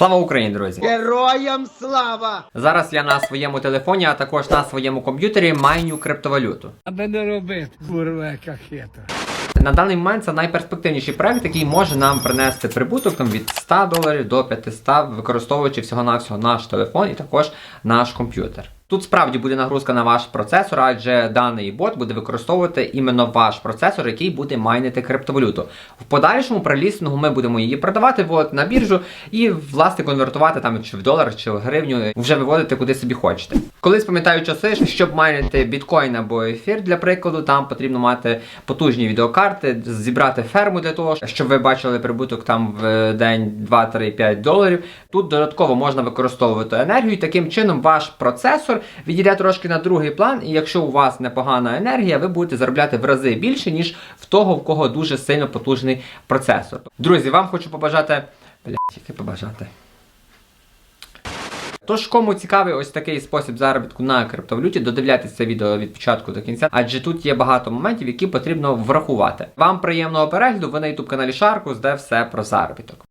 Слава Україні, друзі! Героям слава! Зараз я на своєму телефоні, а також на своєму комп'ютері майню криптовалюту. Аби не робити, курва, яка хитра. На даний момент це найперспективніший проект, який може нам принести прибуток там, від 100 доларів до 500, використовуючи всього-навсього наш телефон і також наш комп'ютер. Тут справді буде нагрузка на ваш процесор, адже даний бот буде використовувати іменно ваш процесор, який буде майнити криптовалюту. В подальшому при лістингу ми будемо її продавати от, на біржу і власне конвертувати там чи в долар, чи в гривню, вже виводити куди собі хочете. Колись пам'ятаю часи, щоб майнити біткоін або ефір, для прикладу, там потрібно мати потужні відеокарти, зібрати ферму для того, щоб ви бачили прибуток там в день 2, 3, 5 доларів. Тут додатково можна використовувати енергію, таким чином ваш процесор відійде трошки на другий план, і якщо у вас непогана енергія, ви будете заробляти в рази більше, ніж в того, в кого дуже сильно потужний процесор. Друзі, вам хочу побажати. Блять, яке побажати. Тож, кому цікавий ось такий спосіб заробітку на криптовалюті, додивляйтесь це відео від початку до кінця, адже тут є багато моментів, які потрібно врахувати. Вам приємного перегляду, ви на youtube каналі Шаркус, де все про заробіток.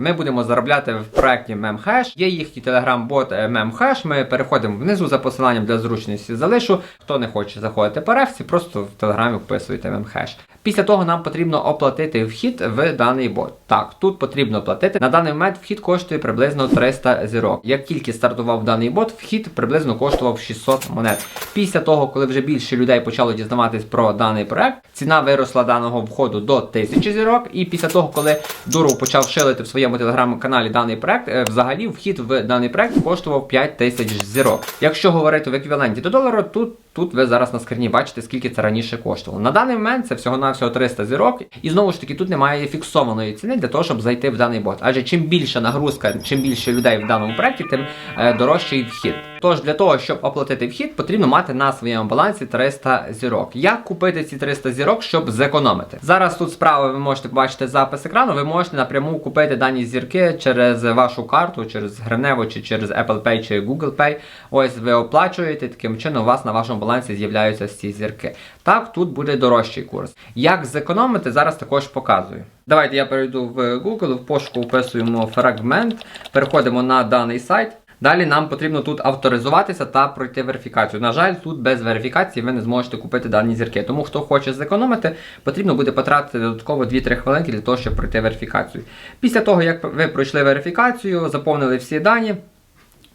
Ми будемо заробляти в проєкті MemHash. Є їхній телеграм-бот е, MemHash. Ми переходимо внизу за посиланням для зручності залишу. Хто не хоче заходити по рефці, просто в телеграмі вписуєте MemHash. Після того нам потрібно оплатити вхід в даний бот. Так, тут потрібно платити. На даний момент вхід коштує приблизно 300 зірок. Як тільки стартував даний бот, вхід приблизно коштував 600 монет. Після того, коли вже більше людей почало дізнаватись про даний проект, ціна виросла даного входу до 1000 зірок. І після того, коли Дуров почав шилити в своєму телеграм-каналі даний проект, е, взагалі вхід в даний проект коштував 5000 зірок. Якщо говорити в еквіваленті до долара, тут Тут ви зараз на скрині бачите, скільки це раніше коштувало. На даний момент це всього-навсього 300 зірок, і знову ж таки тут немає фіксованої ціни для того, щоб зайти в даний бот. Адже чим більша нагрузка, чим більше людей в даному проєкті, тим е, дорожчий вхід. Тож для того, щоб оплатити вхід, потрібно мати на своєму балансі 300 зірок. Як купити ці 300 зірок, щоб зекономити? Зараз тут справа ви можете побачити запис екрану, ви можете напряму купити дані зірки через вашу карту, через Гривнево чи через Apple Pay чи Google Pay. Ось ви оплачуєте, таким чином у вас на вашому балансі з'являються ці зірки. Так, тут буде дорожчий курс. Як зекономити, зараз також показую. Давайте я перейду в Google, в пошуку вписуємо фрагмент, переходимо на даний сайт. Далі нам потрібно тут авторизуватися та пройти верифікацію. На жаль, тут без верифікації ви не зможете купити дані зірки. Тому хто хоче зекономити, потрібно буде потратити додатково 2-3 хвилинки для того, щоб пройти верифікацію. Після того, як ви пройшли верифікацію, заповнили всі дані.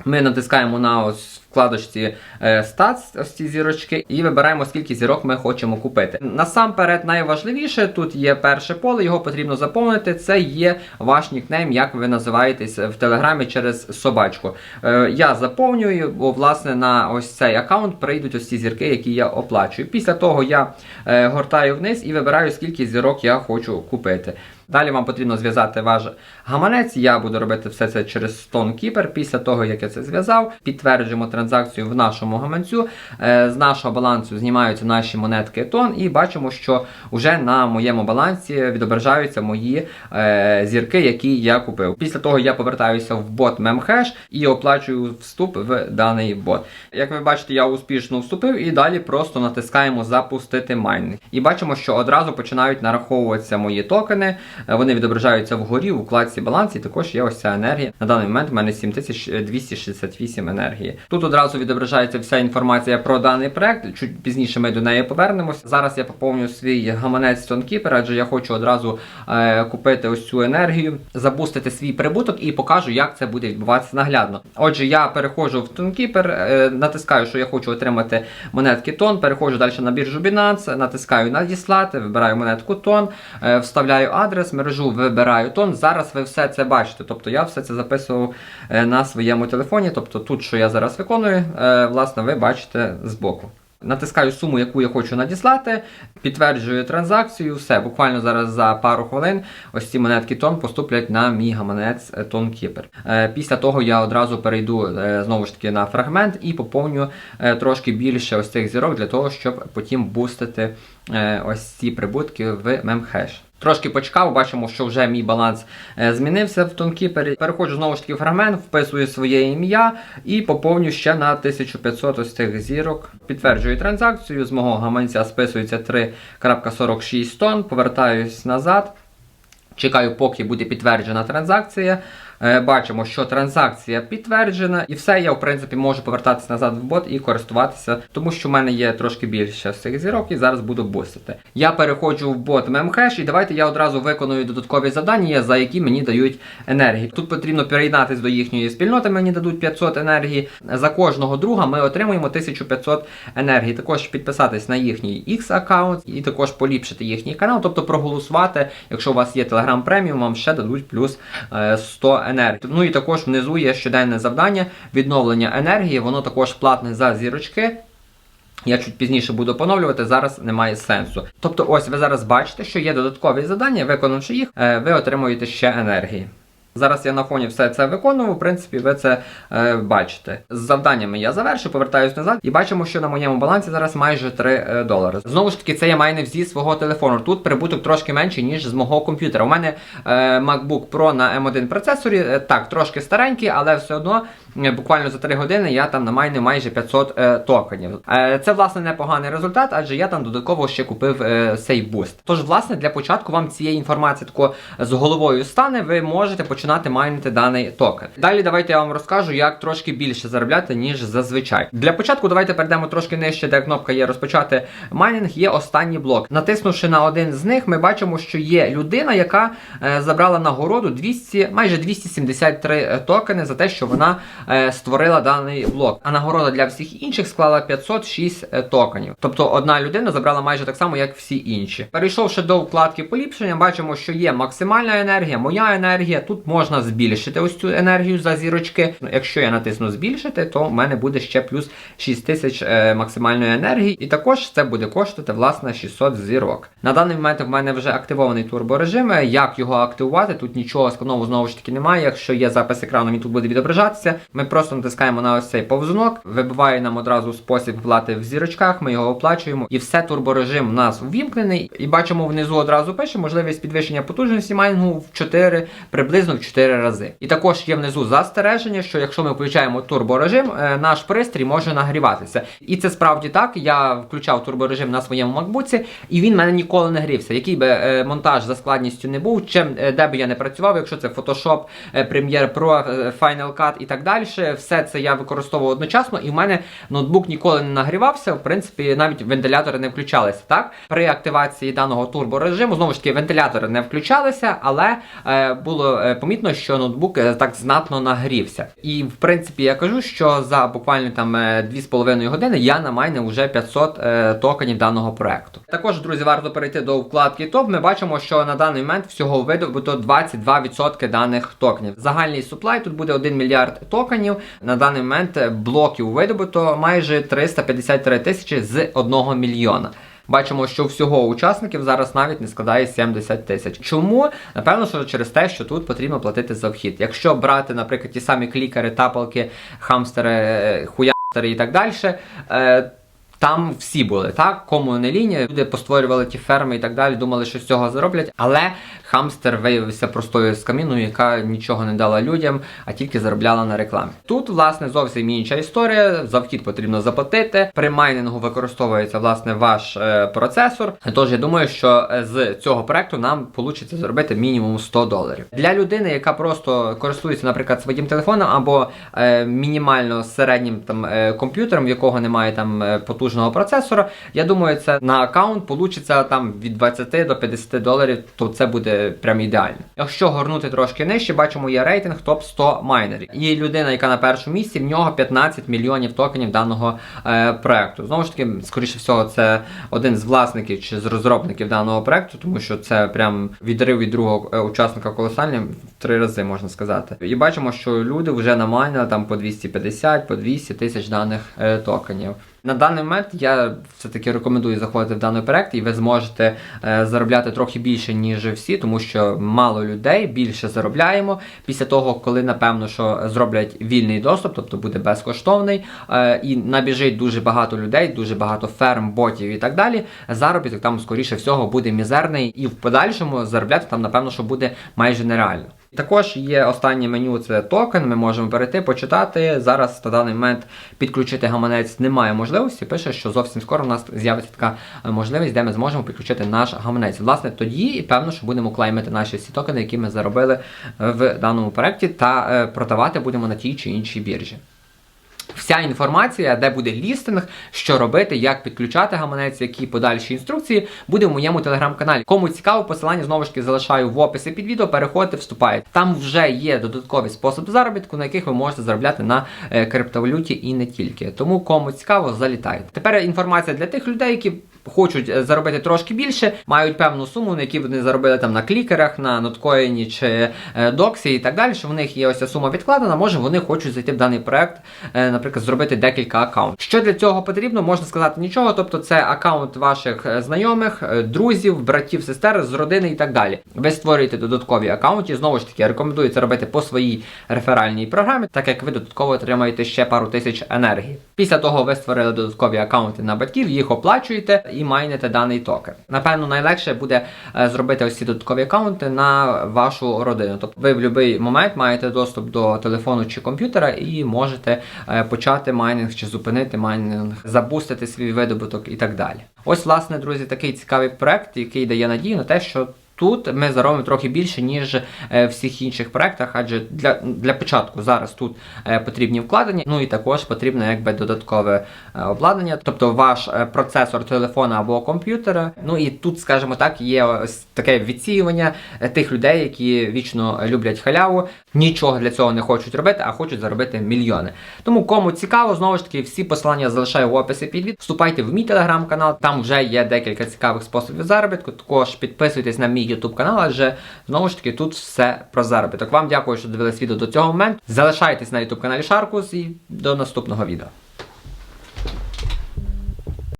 Ми натискаємо на ось вкладочці е, Stats, ось ці зірочки, і вибираємо, скільки зірок ми хочемо купити. Насамперед, найважливіше тут є перше поле, його потрібно заповнити. Це є ваш нікнейм, як ви називаєтесь в телеграмі через собачку. Е, Я заповнюю, бо власне на ось цей аккаунт прийдуть ось ці зірки, які я оплачую. Після того я е, гортаю вниз і вибираю, скільки зірок я хочу купити. Далі вам потрібно зв'язати ваш гаманець. Я буду робити все це через StoneKeeper. Після того, як я це зв'язав, підтверджуємо транзакцію в нашому гаманцю. Е, З нашого балансу знімаються наші монетки тон, і бачимо, що вже на моєму балансі відображаються мої е, зірки, які я купив. Після того я повертаюся в бот MemHash і оплачую вступ в даний бот. Як ви бачите, я успішно вступив і далі просто натискаємо запустити майнинг. І бачимо, що одразу починають нараховуватися мої токени. Е, Вони відображаються вгорі у вкладці баланс, і також є ось ця енергія. На даний момент в мене 7268 енергії. Тут одразу відображається вся інформація про даний проект. Чуть пізніше ми до неї повернемось. Зараз я поповню свій гаманець StoneKeeper, адже я хочу одразу е, купити ось цю енергію, забустити свій прибуток і покажу, як це буде відбуватися наглядно. Отже, я переходжу в StoneKeeper, е, натискаю, що я хочу отримати монетки тон, переходжу далі на біржу Binance, натискаю надіслати, вибираю монетку тон, е, вставляю адрес, мережу вибираю тон. Зараз ви все це бачите. Тобто я все це записував е, на своєму телефоні. Тобто тут, що я зараз виконую, е, власне, ви бачите збоку. Натискаю суму, яку я хочу надіслати, підтверджую транзакцію, все. Буквально зараз за пару хвилин ось ці монетки тон поступлять на мій гаманець е, TonKeeper. Е, Після того я одразу перейду знову ж таки на фрагмент і поповню трошки більше ось цих зірок для того, щоб потім бустити ось ці прибутки в MemHash. Трошки почекав, бачимо, що вже мій баланс е, змінився в тонкі. Переходжу знову ж таки в фрагмент, вписую своє ім'я і поповню ще на 1500 ось цих зірок. Підтверджую транзакцію. З мого гаманця списується 3.46 тонн. Повертаюсь назад. Чекаю, поки буде підтверджена транзакція. Е, Бачимо, що транзакція підтверджена, і все, я в принципі можу повертатися назад в бот і користуватися, тому що в мене є трошки більше цих зірок, і зараз буду бустити. Я переходжу в бот Memhash, і давайте я одразу виконую додаткові завдання, за які мені дають енергії. Тут потрібно переєднатися до їхньої спільноти, мені дадуть 500 енергії. За кожного друга ми отримуємо 1500 енергії. Також підписатись на їхній X аккаунт і також поліпшити їхній канал, тобто проголосувати, якщо у вас є Telegram Premium, вам ще дадуть плюс е, 100 енергії. Ну і також внизу є щоденне завдання відновлення енергії, воно також платне за зірочки. Я чуть пізніше буду поновлювати, зараз немає сенсу. Тобто, ось ви зараз бачите, що є додаткові завдання, виконавши їх, е, ви отримуєте ще енергії. Зараз я на фоні все це виконував, в принципі, ви це е, бачите. З завданнями я завершу, повертаюсь назад і бачимо, що на моєму балансі зараз майже 3 е, долари. Знову ж таки, це я майнив зі свого телефону. Тут прибуток трошки менший, ніж з мого комп'ютера. У мене е, MacBook Pro на M1 процесорі, е, так, трошки старенький, але все одно буквально за 3 години я там намайнив майже 500 е, токенів. Е, це, власне, непоганий результат, адже я там додатково ще купив е, цей буст. Тож, власне, для початку вам цієї інформації тако з головою стане, ви можете починати майнити даний токен. Далі давайте я вам розкажу, як трошки більше заробляти, ніж зазвичай. Для початку давайте перейдемо трошки нижче, де кнопка є розпочати майнінг, є останній блок. Натиснувши на один з них, ми бачимо, що є людина, яка е, забрала нагороду 200, майже 273 токени за те, що вона е, створила даний блок. А нагорода для всіх інших склала 506 е, токенів. Тобто одна людина забрала майже так само, як всі інші. Перейшовши до вкладки поліпшення, бачимо, що є максимальна енергія, моя енергія. Тут можна збільшити ось цю енергію за зірочки. Ну, Якщо я натисну збільшити, то в мене буде ще плюс 6000 е, максимальної енергії, і також це буде коштувати власне 600 зірок. На даний момент в мене вже активований турборежим. Як його активувати? Тут нічого складного знову ж таки немає. Якщо є запис екрану, він тут буде відображатися. Ми просто натискаємо на ось цей повзунок, вибиває нам одразу спосіб плати в зірочках, ми його оплачуємо, і все турборежим у нас увімкнений. І бачимо внизу одразу пише можливість підвищення потужності майнінгу в 4, приблизно в 4 рази. І також є внизу застереження, що якщо ми включаємо турборежим, е, наш пристрій може нагріватися. І це справді так. Я включав турборежим на своєму MacBook, і він в мене ніколи не грівся. Який би е, монтаж за складністю не був, чим е, де би я не працював, якщо це Photoshop, Premiere Pro, Final Cut і так далі, все це я використовував одночасно, і в мене ноутбук ніколи не нагрівався. В принципі, навіть вентилятори не включалися. Так, при активації даного турборежиму знову ж таки вентилятори не включалися, але е, було е, помітно, що ноутбук е, так знатно нагрівся. І в принципі я кажу, що за буквально там е, 2,5 години я намайнив вже 500 е, токенів даного проекту. Також, друзі, варто перейти до вкладки ТОП. Ми бачимо, що на даний момент всього видобуто 22% даних токенів. Загальний суплай тут буде 1 мільярд токенів. На даний момент е, блоків видобуто майже 353 тисячі з 1 мільйона. Бачимо, що всього учасників зараз навіть не складає 70 тисяч. Чому? Напевно, що через те, що тут потрібно платити за вхід. Якщо брати, наприклад, ті самі клікери, тапалки, хамстери, е, хуястери і так далі. Е, там всі були, так? Кому не лінія, люди постворювали ті ферми і так далі, думали, що з цього зароблять. Але хамстер виявився простою скаміною, яка нічого не дала людям, а тільки заробляла на рекламі. Тут, власне, зовсім інша історія. За вхід потрібно заплатити. При майнінгу використовується власне ваш е, процесор. Тож я думаю, що е, з цього проекту нам вийде заробити мінімум 100 доларів. Для людини, яка просто користується, наприклад, своїм телефоном або е, мінімально середнім там е, комп'ютером, в якого немає там е, потужного процесора. Я думаю, це на аккаунт получиться там від 20 до 50 доларів, то це буде прям ідеально. Якщо горнути трошки нижче, бачимо є рейтинг топ 100 майнерів. І людина, яка на першому місці, в нього 15 мільйонів токенів даного е, проекту. Знову ж таки, скоріше всього, це один з власників чи з розробників даного проекту, тому що це прям відрив від другого е, учасника колосальний в три рази можна сказати. І бачимо, що люди вже намайнили там по 250, по 200 тисяч даних е, токенів. На даний момент я все-таки рекомендую заходити в даний проект, і ви зможете е, заробляти трохи більше, ніж всі, тому що мало людей більше заробляємо після того, коли напевно що зроблять вільний доступ, тобто буде безкоштовний, е, і набіжить дуже багато людей, дуже багато ферм, ботів і так далі. Заробіток там скоріше всього буде мізерний, і в подальшому заробляти там, напевно, що буде майже нереально. Також є останнє меню, це токен. Ми можемо перейти, почитати. Зараз на даний момент підключити гаманець немає можливості. Пише, що зовсім скоро у нас з'явиться така е, можливість, де ми зможемо підключити наш гаманець. Власне, тоді і певно, що будемо клеймити наші всі токени, які ми заробили е, в даному проєкті, та е, продавати будемо на тій чи іншій біржі. Вся інформація, де буде лістинг, що робити, як підключати гаманець, які подальші інструкції, буде в моєму телеграм-каналі. Кому цікаво, посилання знову ж таки залишаю в описі під відео. Переходьте, вступайте. Там вже є додаткові способи заробітку, на яких ви можете заробляти на е, криптовалюті і не тільки. Тому кому цікаво, залітайте. Тепер інформація для тих людей, які. Хочуть е, заробити трошки більше, мають певну суму, на які вони заробили там на клікерах, на ноткоїні чи е, доксі і так далі. Що в них є ось ця сума відкладена. Може вони хочуть зайти в даний проект, е, наприклад, зробити декілька аккаунтів. Що для цього потрібно, можна сказати нічого. Тобто, це аккаунт ваших знайомих, друзів, братів, сестер з родини і так далі. Ви створюєте додаткові аккаунти. Знову ж таки, рекомендую це робити по своїй реферальній програмі, так як ви додатково отримаєте ще пару тисяч енергії. Після того ви створили додаткові аккаунти на батьків, їх оплачуєте і майнете даний токен. Напевно, найлегше буде е, зробити ось ці додаткові аккаунти на вашу родину. Тобто ви в будь-який момент маєте доступ до телефону чи комп'ютера і можете е, почати майнинг чи зупинити майнинг, забустити свій видобуток і так далі. Ось, власне, друзі, такий цікавий проект, який дає надію на те, що. Тут ми заробимо трохи більше, ніж е, в всіх інших проектах, адже для, для початку зараз тут е, потрібні вкладення, ну і також потрібно якби додаткове е, обладнання, тобто ваш процесор телефона або комп'ютера. Ну і тут, скажімо так, є ось таке відсіювання тих людей, які вічно люблять халяву, нічого для цього не хочуть робити, а хочуть заробити мільйони. Тому кому цікаво, знову ж таки, всі посилання залишаю в описі під відео. Вступайте в мій телеграм-канал, там вже є декілька цікавих способів заробітку. Також підписуйтесь на мій YouTube канал, адже знову ж таки тут все про заробіток. Вам дякую, що дивились відео до цього моменту. Залишайтесь на YouTube каналі Шаркус і до наступного відео.